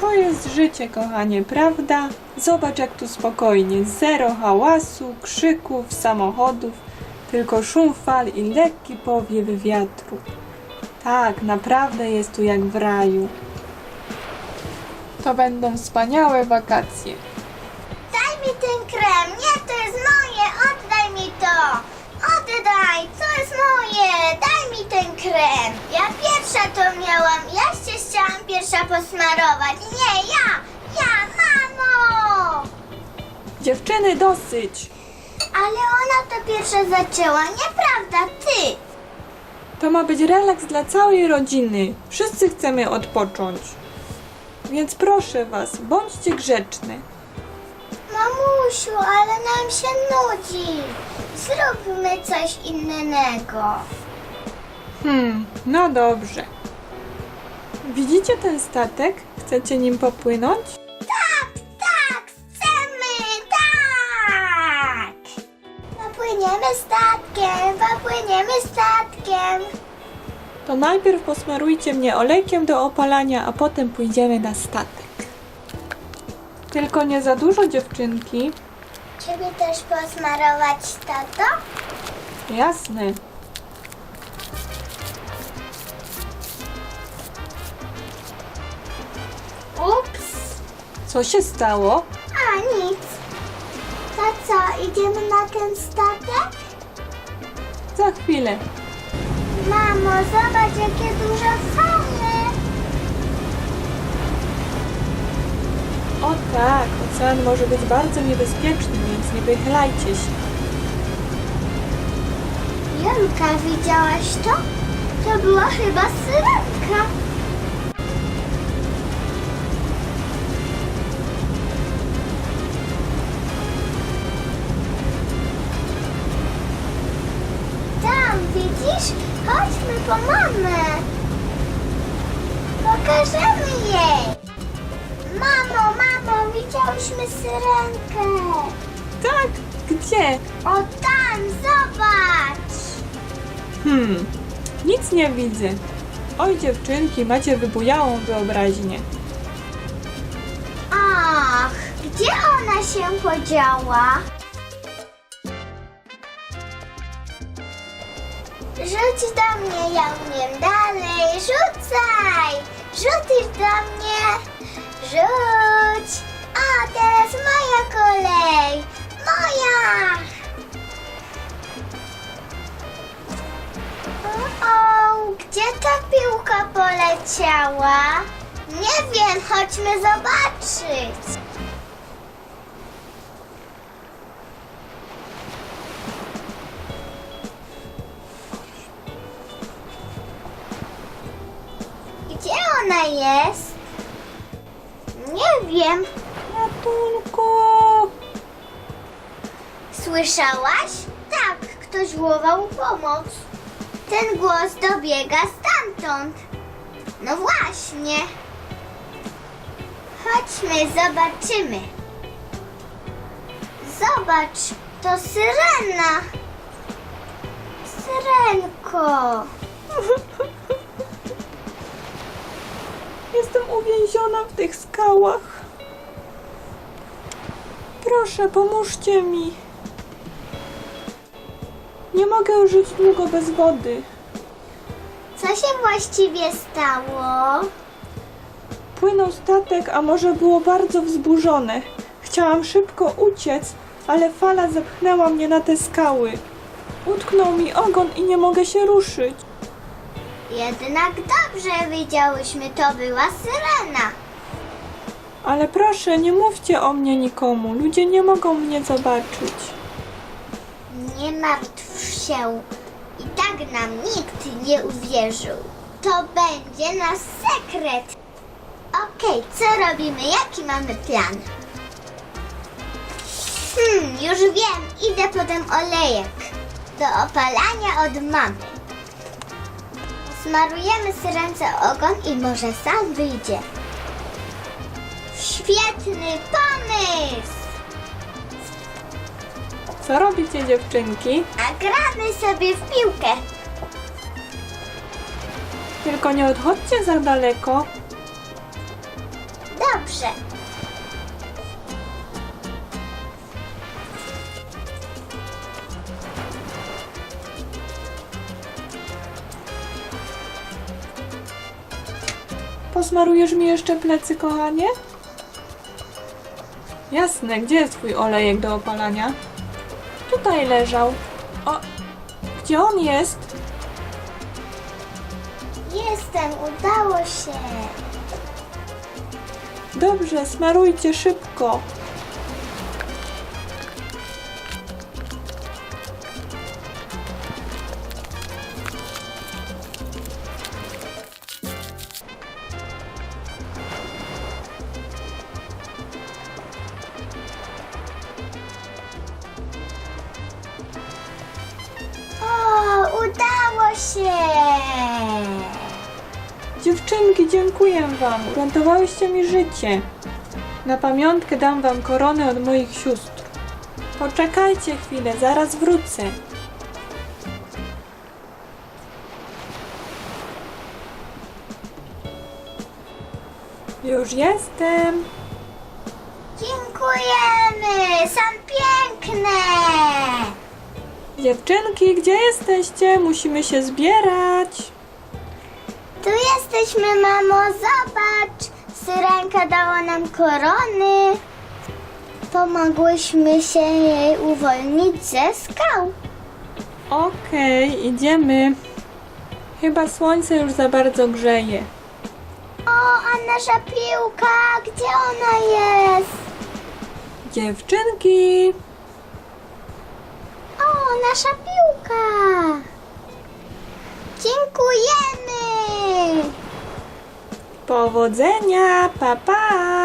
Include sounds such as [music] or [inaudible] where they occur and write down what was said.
To jest życie, kochanie, prawda? Zobacz, jak tu spokojnie. Zero hałasu, krzyków, samochodów, tylko szum fal i lekki powiew wiatru. Tak, naprawdę jest tu jak w raju. To będą wspaniałe wakacje. Daj mi ten krem. Nie, to jest moje. Oddaj mi to. Oddaj. To jest moje. Daj mi ten krem. Ja pierwsza to miałam. Ja chciałam pierwsza posmarować. Nie, ja. Ja, mamo. Dziewczyny, dosyć! Ale ona to pierwsza zaczęła. Nieprawda, ty. To ma być relaks dla całej rodziny. Wszyscy chcemy odpocząć. Więc proszę was, bądźcie grzeczne. Mamusiu, ale nam się nudzi. Zróbmy coś innego. Hmm, no dobrze. Widzicie ten statek? Chcecie nim popłynąć? Tak, tak, chcemy, tak! Popłyniemy statkiem, popłyniemy statkiem. To najpierw posmarujcie mnie olejkiem do opalania, a potem pójdziemy na statek. Tylko nie za dużo dziewczynki. Ciebie też posmarować, tato? Jasne. Ups. Co się stało? A, nic. To co, idziemy na ten statek? Za chwilę. Mamo, zobacz, jakie duże fale. O tak, ocean może być bardzo niebezpieczny, więc nie wychylajcie się. Jolka, widziałaś to? To była chyba syrenka. Chodźmy po mamę. Pokażemy jej. Mamo, mamo, widziałyśmy syrenkę. Tak, gdzie? O tam, zobacz. Hmm, nic nie widzę. Oj dziewczynki, macie wybujałą wyobraźnię. Ach, gdzie ona się podziała? Rzuć do mnie, ja umiem dalej. Rzucaj! Rzucisz do mnie. Rzuć! A, teraz moja kolej. Moja! O, gdzie ta piłka poleciała? Nie wiem, chodźmy zobaczyć. Ona jest? Nie wiem. Ratunku! Słyszałaś? Tak, ktoś wołał pomoc. Ten głos dobiega stamtąd. No właśnie. Chodźmy, zobaczymy. Zobacz, to syrena. Syrenko. [laughs] Jestem uwięziona w tych skałach. Proszę, pomóżcie mi. Nie mogę żyć długo bez wody. Co się właściwie stało? Płynął statek, a morze było bardzo wzburzone. Chciałam szybko uciec, ale fala zepchnęła mnie na te skały. Utknął mi ogon i nie mogę się ruszyć. Jednak dobrze widziałyśmy, to była syrena. Ale proszę, nie mówcie o mnie nikomu. Ludzie nie mogą mnie zobaczyć. Nie martw się. I tak nam nikt nie uwierzył. To będzie nasz sekret. Okej, co robimy? Jaki mamy plan? Hmm, już wiem. Idę po ten olejek. Do opalania od mamy. Smarujemy syrence ogon i może sam wyjdzie. Świetny pomysł! Co robicie, dziewczynki? A gramy sobie w piłkę. Tylko nie odchodźcie za daleko. Dobrze. Posmarujesz mi jeszcze plecy, kochanie? Jasne, gdzie jest twój olejek do opalania? Tutaj leżał. O, gdzie on jest? Jestem, udało się. Dobrze, smarujcie szybko. Się. Dziewczynki, dziękuję wam. Uratowałyście mi życie. Na pamiątkę dam wam koronę od moich sióstr. Poczekajcie chwilę, zaraz wrócę. Już jestem. Dziękujemy, są piękne. Dziewczynki, gdzie jesteście? Musimy się zbierać. Tu jesteśmy, mamo, zobacz. Syrenka dała nam korony. Pomogłyśmy się jej uwolnić ze skał. Okej, idziemy. Chyba słońce już za bardzo grzeje. O, a nasza piłka, gdzie ona jest? Dziewczynki, nasza piłka. Dziękujemy. powodzenia, pa pa!